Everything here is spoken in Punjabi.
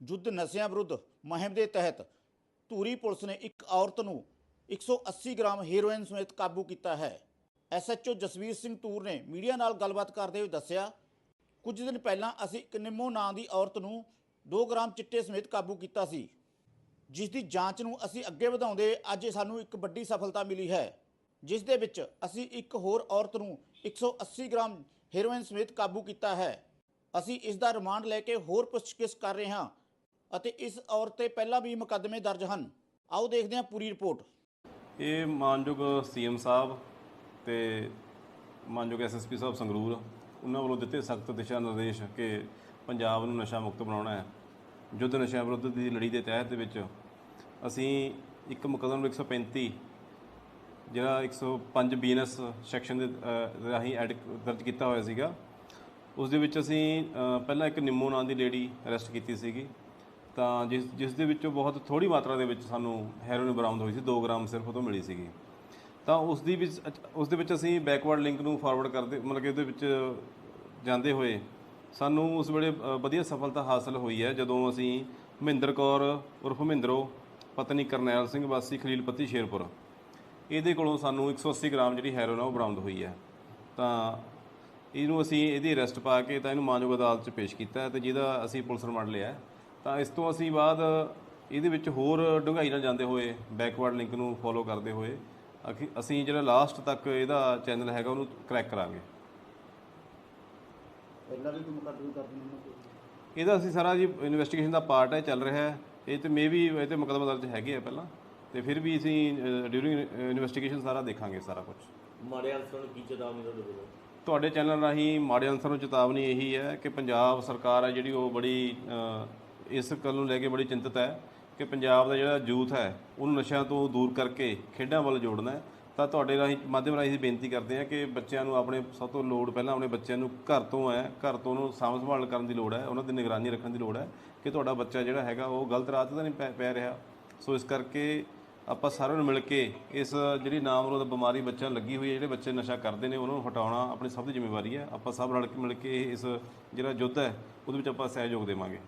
ਯੁੱਧ ਨਸ਼ਿਆਂ ਵਿਰੁੱਧ ਮੁਹਿੰਮ ਦੇ ਤਹਿਤ ਧੂਰੀ ਪੁਲਿਸ ਨੇ ਇੱਕ ਔਰਤ ਨੂੰ 180 ਗ੍ਰਾਮ ਹੈਰੋਇਨ ਸਮੇਤ ਕਾਬੂ ਕੀਤਾ ਹੈ। ਐਸਐਚਓ ਜਸਵੀਰ ਸਿੰਘ ਤੂਰ ਨੇ ਮੀਡੀਆ ਨਾਲ ਗੱਲਬਾਤ ਕਰਦੇ ਹੋਏ ਦੱਸਿਆ, ਕੁਝ ਦਿਨ ਪਹਿਲਾਂ ਅਸੀਂ ਇੱਕ ਨਿੰਮੋ ਨਾਂ ਦੀ ਔਰਤ ਨੂੰ 2 ਗ੍ਰਾਮ ਚਿੱਟੇ ਸਮੇਤ ਕਾਬੂ ਕੀਤਾ ਸੀ, ਜਿਸ ਦੀ ਜਾਂਚ ਨੂੰ ਅਸੀਂ ਅੱਗੇ ਵਧਾਉਂਦੇ ਅੱਜ ਸਾਨੂੰ ਇੱਕ ਵੱਡੀ ਸਫਲਤਾ ਮਿਲੀ ਹੈ। ਜਿਸ ਦੇ ਵਿੱਚ ਅਸੀਂ ਇੱਕ ਹੋਰ ਔਰਤ ਨੂੰ 180 ਗ੍ਰਾਮ ਹੈਰੋਇਨ ਸਮੇਤ ਕਾਬੂ ਕੀਤਾ ਹੈ। ਅਸੀਂ ਇਸ ਦਾ ਰਿਮਾਂਡ ਲੈ ਕੇ ਹੋਰ ਪੁੱਛਗਿੱਛ ਕਰ ਰਹੇ ਹਾਂ। ਅਤੇ ਇਸ ਔਰਤ ਤੇ ਪਹਿਲਾਂ ਵੀ ਮੁਕੱਦਮੇ ਦਰਜ ਹਨ। ਆਓ ਦੇਖਦੇ ਹਾਂ ਪੂਰੀ ਰਿਪੋਰਟ। ਇਹ ਮਾਨਯੋਗ ਸੀਐਮ ਸਾਹਿਬ ਤੇ ਮਾਨਯੋਗ ਐਸਐਸਪੀ ਸਾਹਿਬ ਸੰਗਰੂਰ, ਉਹਨਾਂ ਵੱਲੋਂ ਦਿੱਤੇ ਸਖਤ ਦਿਸ਼ਾ ਨਿਰਦੇਸ਼ ਕਿ ਪੰਜਾਬ ਨੂੰ ਨਸ਼ਾ ਮੁਕਤ ਬਣਾਉਣਾ ਹੈ। ਯੁੱਧ ਨਸ਼ਾ ਵਿਰੁੱਧ ਦੀ ਲੜੀ ਦੇ ਤਹਿਤ ਵਿੱਚ ਅਸੀਂ ਇੱਕ ਮੁਕੱਦਮਾ 135 ਜਿਹੜਾ 105 ਬੀਐਨਐਸ ਸੈਕਸ਼ਨ ਦੇ ਰਾਹੀਂ ਐਡ ਦਰਜ ਕੀਤਾ ਹੋਇਆ ਸੀਗਾ। ਉਸ ਦੇ ਵਿੱਚ ਅਸੀਂ ਪਹਿਲਾਂ ਇੱਕ ਨਿੰਮੋ ਨਾਂ ਦੀ ਲੇਡੀ ਅਰੈਸਟ ਕੀਤੀ ਸੀਗੀ। ਤਾਂ ਜਿਸ ਜਿਸ ਦੇ ਵਿੱਚੋਂ ਬਹੁਤ ਥੋੜੀ ਮਾਤਰਾ ਦੇ ਵਿੱਚ ਸਾਨੂੰ ਹੈਰੋਇਨ ਬਰਾਮਦ ਹੋਈ ਸੀ 2 ਗ੍ਰਾਮ ਸਿਰਫ ਉਹ ਤੋਂ ਮਿਲੀ ਸੀਗੀ। ਤਾਂ ਉਸ ਦੀ ਵਿੱਚ, ਉਸ ਦੇ ਵਿੱਚ ਅਸੀਂ ਬੈਕਵਰਡ ਲਿੰਕ ਨੂੰ ਫਾਰਵਰਡ ਕਰਦੇ, ਮਤਲਬ ਕਿ ਉਹਦੇ ਵਿੱਚ ਜਾਂਦੇ ਹੋਏ ਸਾਨੂੰ ਉਸ ਵੇਲੇ ਵਧੀਆ ਸਫਲਤਾ ਹਾਸਲ ਹੋਈ ਹੈ, ਜਦੋਂ ਅਸੀਂ ਮਹਿੰਦਰ ਕੌਰ ਉਰਫ ਮਹਿੰਦਰੋ, ਪਤਨੀ ਕਰਨੈਲ ਸਿੰਘ ਵਾਸੀ ਖਲੀਲਪੱਤੀ ਸ਼ੇਰਪੁਰ, ਇਹਦੇ ਕੋਲੋਂ ਸਾਨੂੰ 180 ਗ੍ਰਾਮ ਜਿਹੜੀ ਹੈਰੋਇਨ ਆ ਉਹ ਬਰਾਮਦ ਹੋਈ ਹੈ। ਤਾਂ ਇਹਨੂੰ ਅਸੀਂ ਇਹਦੀ ਅਰੈਸਟ ਪਾ ਕੇ ਤਾਂ ਇਹਨੂੰ ਮਾਨਯੋਗ ਅਦਾਲਤ 'ਚ ਪੇਸ਼ ਕੀਤਾ ਹੈ ਤੇ ਜਿਹਦਾ ਅਸੀਂ ਪੁਲਿਸ ਰਿਮਾਂਡ ਲਿਆ ਤਾਂ ਇਸ ਤੋਂ ਅਸੀਂ ਬਾਅਦ ਇਹਦੇ ਵਿੱਚ ਹੋਰ ਡੂੰਘਾਈ ਨਾਲ ਜਾਂਦੇ ਹੋਏ ਬੈਕਵਰਡ ਲਿੰਕ ਨੂੰ ਫੋਲੋ ਕਰਦੇ ਹੋਏ ਅਖੀ- ਅਸੀਂ ਜਿਹੜਾ ਲਾਸਟ ਤੱਕ ਇਹਦਾ ਚੈਨਲ ਹੈਗਾ ਉਹਨੂੰ ਕ੍ਰੈਕ ਕਰਾਂਗੇ। ਪਹਿਲਾਂ ਵੀ ਮੁਕੱਦਮੇ ਦਰਜ ਨਹੀਂ ਇਹਦਾ ਅਸੀਂ ਸਾਰਾ ਜੀ ਇਨਵੈਸਟੀਗੇਸ਼ਨ ਦਾ ਪਾਰਟ ਹੈ ਚੱਲ ਰਿਹਾ ਹੈ। ਇਹ ਤੇ ਮੇ ਵੀ ਇਹ ਤੇ ਮੁਕੱਦਮਾ ਦਰਜ ਹੈਗੇ ਆ ਪਹਿਲਾਂ ਤੇ ਫਿਰ ਵੀ ਅਸੀਂ ਡਿਊਰਿੰਗ ਇਨਵੈਸਟੀਗੇਸ਼ਨ ਸਾਰਾ ਦੇਖਾਂਗੇ ਸਾਰਾ ਕੁਝ ਮਾੜੇ ਅਨਸਰਾਂ ਨੂੰ ਕੀ ਚੇਤਾਵਨੀ ਤੁਹਾਡੇ ਵੱਲੋਂ ਤੁਹਾਡੇ ਚੈਨਲ ਰਾਹੀਂ ਮਾੜੇ ਅਨਸਰ ਨੂੰ ਚੇਤਾਵਨੀ ਇਹੀ ਹੈ ਕਿ ਪੰਜਾਬ ਸਰਕਾਰ ਹੈ ਜਿਹੜੀ ਉਹ ਬੜੀ ਇਸ ਗੱਲ ਨੂੰ ਲੈ ਕੇ ਬੜੀ ਚਿੰਤਤ ਹੈ ਕਿ ਪੰਜਾਬ ਦਾ ਜਿਹੜਾ ਯੂਥ ਹੈ, ਉਹਨੂੰ ਨਸ਼ਿਆਂ ਤੋਂ ਦੂਰ ਕਰਕੇ ਖੇਡਾਂ ਵੱਲ ਜੋੜਨਾ ਹੈ। ਤਾਂ ਤੁਹਾਡੇ ਰਾਹੀਂ, ਮਾਧਿਅਮ ਰਾਹੀਂ ਅਸੀਂ ਬੇਨਤੀ ਕਰਦੇ ਹਾਂ ਕਿ ਬੱਚਿਆਂ ਨੂੰ ਆਪਣੇ ਸਭ ਤੋਂ ਲੋੜ ਪਹਿਲਾਂ ਆਪਣੇ ਬੱਚਿਆਂ ਨੂੰ ਘਰ ਤੋਂ ਹੈ, ਘਰ ਤੋਂ ਉਹਨੂੰ ਸਾਂਭ ਸੰਭਾਲ ਕਰਨ ਦੀ ਲੋੜ ਹੈ, ਉਹਨਾਂ ਦੀ ਨਿਗਰਾਨੀ ਰੱਖਣ ਦੀ ਲੋੜ ਹੈ ਕਿ ਤੁਹਾਡਾ ਬੱਚਾ ਜਿਹੜਾ ਹੈਗਾ ਉਹ ਗਲਤ ਰਾਹ 'ਤੇ ਤਾਂ ਨਹੀਂ ਪੈ- ਪੈ ਰਿਹਾ। ਸੋ ਇਸ ਕਰਕੇ ਆਪਾਂ ਸਾਰਿਆਂ ਨੂੰ ਮਿਲ ਕੇ ਇਸ ਜਿਹੜੀ ਨਾਮਰੋਧ ਬਿਮਾਰੀ ਬੱਚਿਆਂ ਨੂੰ ਲੱਗੀ ਹੋਈ ਹੈ, ਜਿਹੜੇ ਬੱਚੇ ਨਸ਼ਾ ਕਰਦੇ ਨੇ, ਉਹਨਾਂ ਨੂੰ ਹਟਾਉਣਾ ਆਪਣੀ ਸਭ ਦੀ ਜ਼ਿੰਮੇਵਾਰੀ ਹੈ। ਆਪਾਂ ਸਭ ਰਲ ਕੇ ਮਿਲ ਕੇ ਇਸ ਜਿਹੜਾ ਯੁੱਧ ਹੈ, ਉਹਦੇ ਵਿੱਚ ਆਪਾਂ ਸਹਿਯੋਗ ਦੇਵਾਂਗੇ।